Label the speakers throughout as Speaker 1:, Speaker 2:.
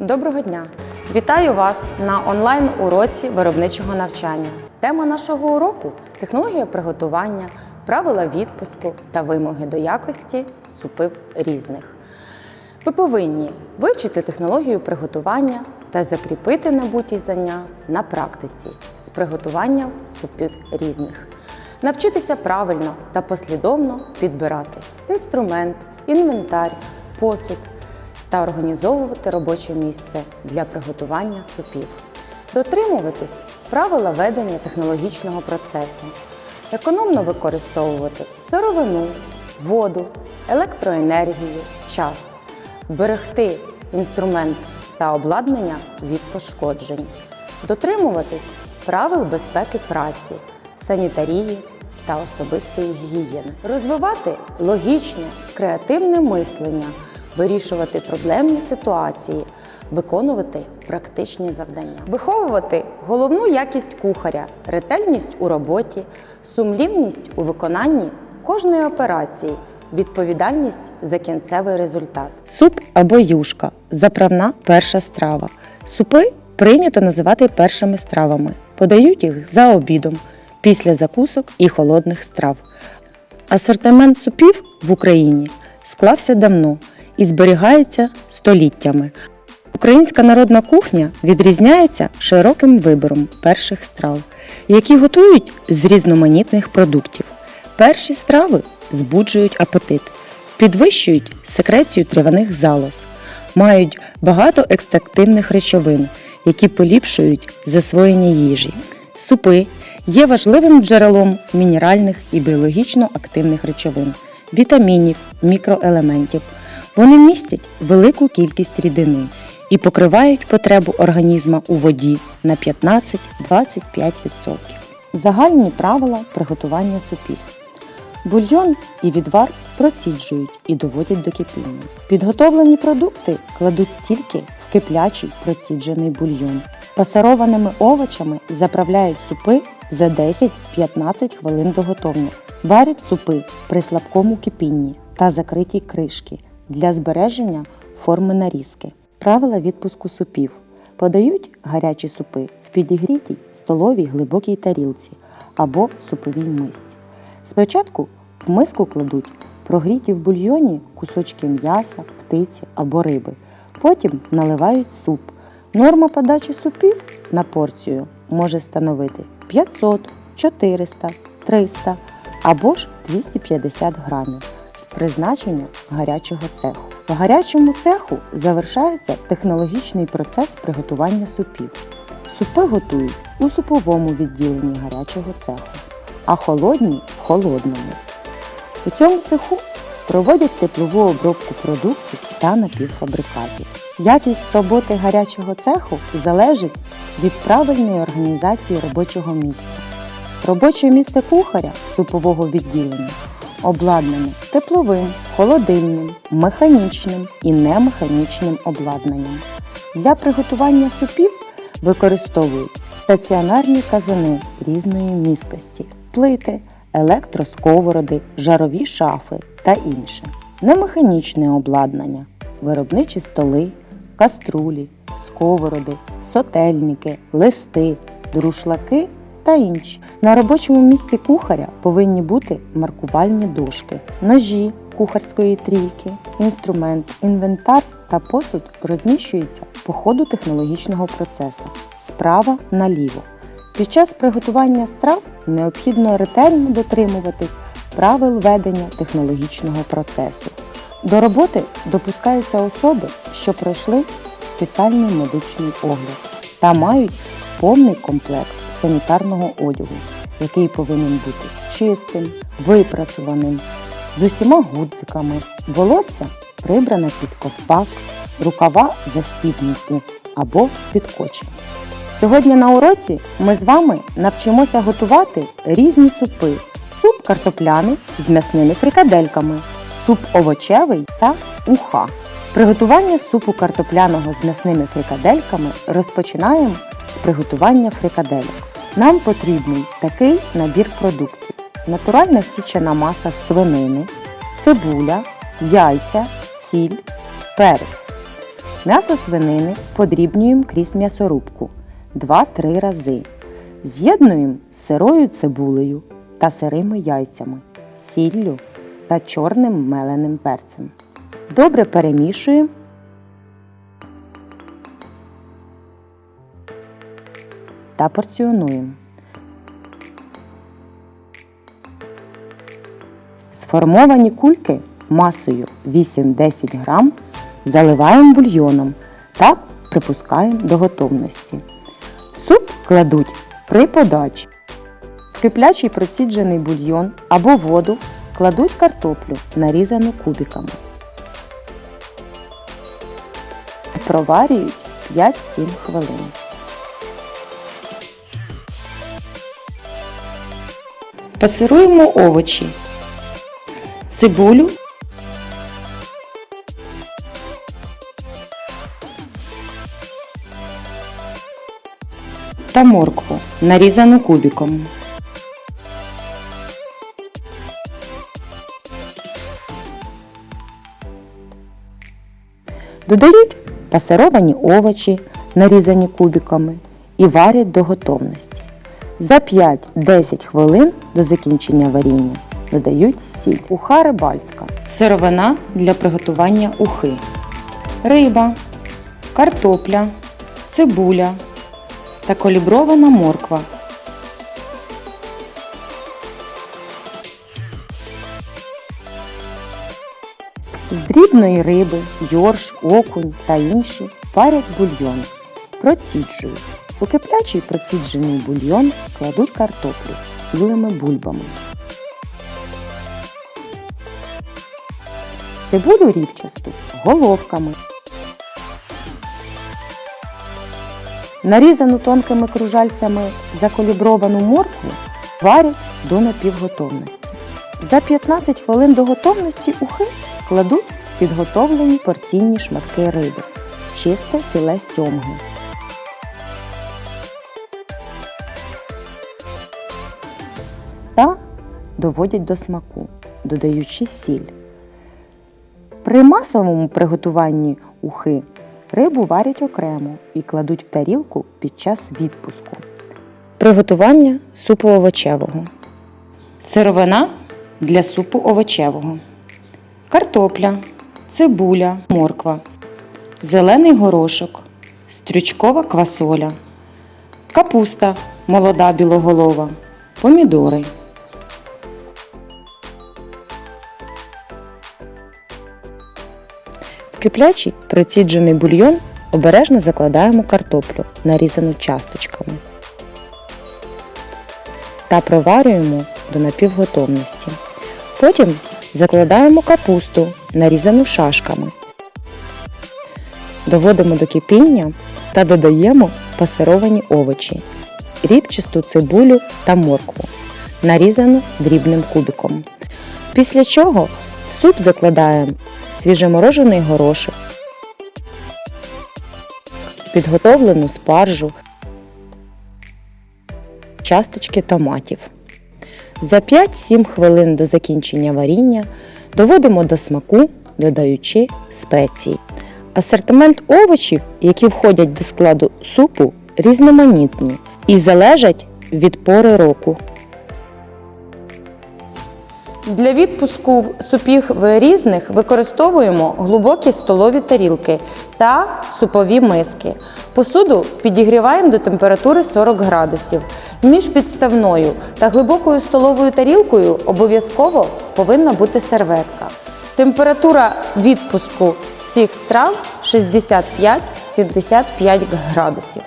Speaker 1: Доброго дня! Вітаю вас на онлайн-уроці виробничого навчання. Тема нашого уроку технологія приготування, правила відпуску та вимоги до якості супів різних. Ви повинні вивчити технологію приготування та закріпити набуті знання на практиці з приготування супів різних. Навчитися правильно та послідовно підбирати інструмент, інвентар, посуд та організовувати робоче місце для приготування супів. Дотримуватись правила ведення технологічного процесу, економно використовувати сировину, воду, електроенергію, час, берегти інструмент та обладнання від пошкоджень, дотримуватись правил безпеки праці, санітарії та особистої гігієни, розвивати логічне, креативне мислення, вирішувати проблемні ситуації, виконувати практичні завдання, виховувати головну якість кухаря, ретельність у роботі, сумлінність у виконанні кожної операції, відповідальність за кінцевий результат. Суп або юшка заправна перша страва. Супи прийнято називати першими стравами. Подають їх за обідом, після закусок і холодних страв. Асортимент супів в Україні склався давно і зберігається століттями. Українська народна кухня відрізняється широким вибором перших страв, які готують з різноманітних продуктів. Перші страви збуджують апетит, підвищують секрецію триваних залоз, мають багато екстрактивних речовин, які поліпшують засвоєння їжі. Супи є важливим джерелом мінеральних і біологічно активних речовин, вітамінів, мікроелементів. Вони містять велику кількість рідини і покривають потребу організма у воді на 15-25%. Загальні правила приготування супів. Бульйон і відвар проціджують і доводять до кипіння. Підготовлені продукти кладуть тільки в киплячий проціджений бульйон. Пасированими овочами заправляють супи за 10-15 хвилин до готовності. Варять супи при слабкому кипінні та закритій кришки для збереження форми нарізки. Правила відпуску супів. Подають гарячі супи в підігрітій столовій глибокій тарілці або суповій мисці. Спочатку в миску кладуть прогріті в бульйоні кусочки м'яса, птиці або риби. Потім наливають суп. Норма подачі супів на порцію може становити 500, 400, 300 або ж 250 грамів. Призначення гарячого цеху. В гарячому цеху завершається технологічний процес приготування супів. Супи готують у суповому відділенні гарячого цеху, а холодні в холодному. У цьому цеху проводять теплову обробку продуктів та напівфабрикатів. Якість роботи гарячого цеху залежить від правильної організації робочого місця. Робоче місце кухаря супового відділення обладнане тепловим, холодильним, механічним і немеханічним обладнанням. Для приготування супів використовують стаціонарні казани різної міскості, плити, електросковороди, жарові шафи та інше. Немеханічне обладнання, виробничі столи, каструлі, сковороди, сотельники, листи, друшлаки та інші. На робочому місці кухаря повинні бути маркувальні дошки, ножі кухарської трійки, інструмент, інвентар та посуд розміщуються по ходу технологічного процесу справа наліво. Під час приготування страв необхідно ретельно дотримуватись правил ведення технологічного процесу. До роботи допускаються особи, що пройшли спеціальний медичний огляд та мають повний комплект санітарного одягу, який повинен бути чистим, випрацьованим, з усіма гудзиками, волосся прибране під ковпак, рукава застібнуті або підкочені. Сьогодні на уроці ми з вами навчимося готувати різні супи. Суп картопляний з м'ясними фрикадельками, суп овочевий та уха. Приготування супу картопляного з м'ясними фрикадельками розпочинаємо з приготування фрикадельок. Нам потрібний такий набір продуктів: натуральна січена маса з свинини, цибуля, яйця, сіль, перець. М'ясо свинини подрібнюємо крізь м'ясорубку 2-3 рази. З'єднуємо з сирою цибулею та сирими яйцями, сіллю та чорним меленим перцем. Добре перемішуємо. Та порціонуємо. Сформовані кульки масою 8-10 грам заливаємо бульйоном та припускаємо до готовності. В суп кладуть при подачі. В киплячий проціджений бульйон або воду кладуть картоплю, нарізану кубиками. Проварюють 5-7 хвилин. Пасируємо овочі, цибулю та моркву, нарізану кубиком. Додають пасировані овочі, нарізані кубиками, і варять до готовності. За 5-10 хвилин до закінчення варіння додають сіль. Уха рибальська. Сировина для приготування ухи. Риба, картопля, цибуля та колібрована морква. З дрібної риби, йорш, окунь та інші варять бульйон. Проціджують. У киплячий проціджений бульйон кладуть картоплю цілими бульбами. Цибулю рівчасту головками. Нарізану тонкими кружальцями заколібровану моркву варять до напівготовності. За 15 хвилин до готовності ухи кладуть підготовлені порційні шматки риби, чисте філе сьомги. Доводять до смаку, додаючи сіль. При масовому приготуванні ухи рибу варять окремо і кладуть в тарілку під час відпуску. Приготування супу овочевого. Сировина для супу овочевого. Картопля, цибуля, морква, зелений горошок, стрючкова квасоля, капуста молода білоголова, помідори. Киплячий проціджений бульйон обережно закладаємо картоплю, нарізану часточками. Та проварюємо до напівготовності. Потім закладаємо капусту, нарізану шашками. Доводимо до кипіння та додаємо пасировані овочі, рібчасту цибулю та моркву, нарізану дрібним кубиком. Після чого в суп закладаємо свіжеморожений горошок, підготовлену спаржу, часточки томатів. За 5-7 хвилин до закінчення варіння доводимо до смаку, додаючи спеції. Асортимент овочів, які входять до складу супу, різноманітні і залежать від пори року. Для відпуску супів різних використовуємо глибокі столові тарілки та супові миски. Посуду підігріваємо до температури 40 градусів. Між підставною та глибокою столовою тарілкою обов'язково повинна бути серветка. Температура відпуску всіх страв 65-75 градусів.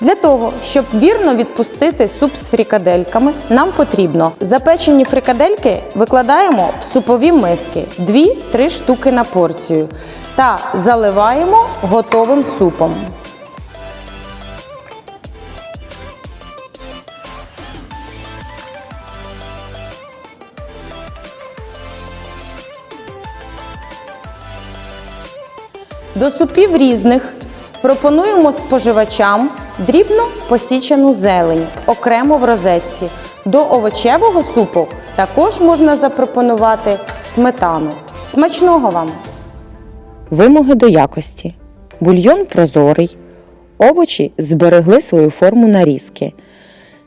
Speaker 1: Для того, щоб вірно відпустити суп з фрікадельками, нам потрібно запечені фрикадельки викладаємо в супові миски 2-3 штуки на порцію та заливаємо готовим супом. До супів різних пропонуємо споживачам дрібно посічену зелень окремо в розетці. До овочевого супу також можна запропонувати сметану. Смачного вам! Вимоги до якості. Бульйон прозорий. Овочі зберегли свою форму нарізки.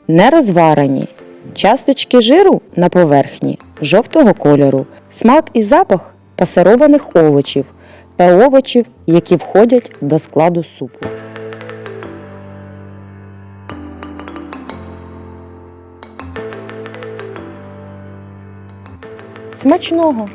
Speaker 1: Не розварені. Часточки жиру на поверхні жовтого кольору. Смак і запах пасированих овочів та овочів, які входять до складу супу. Смачного!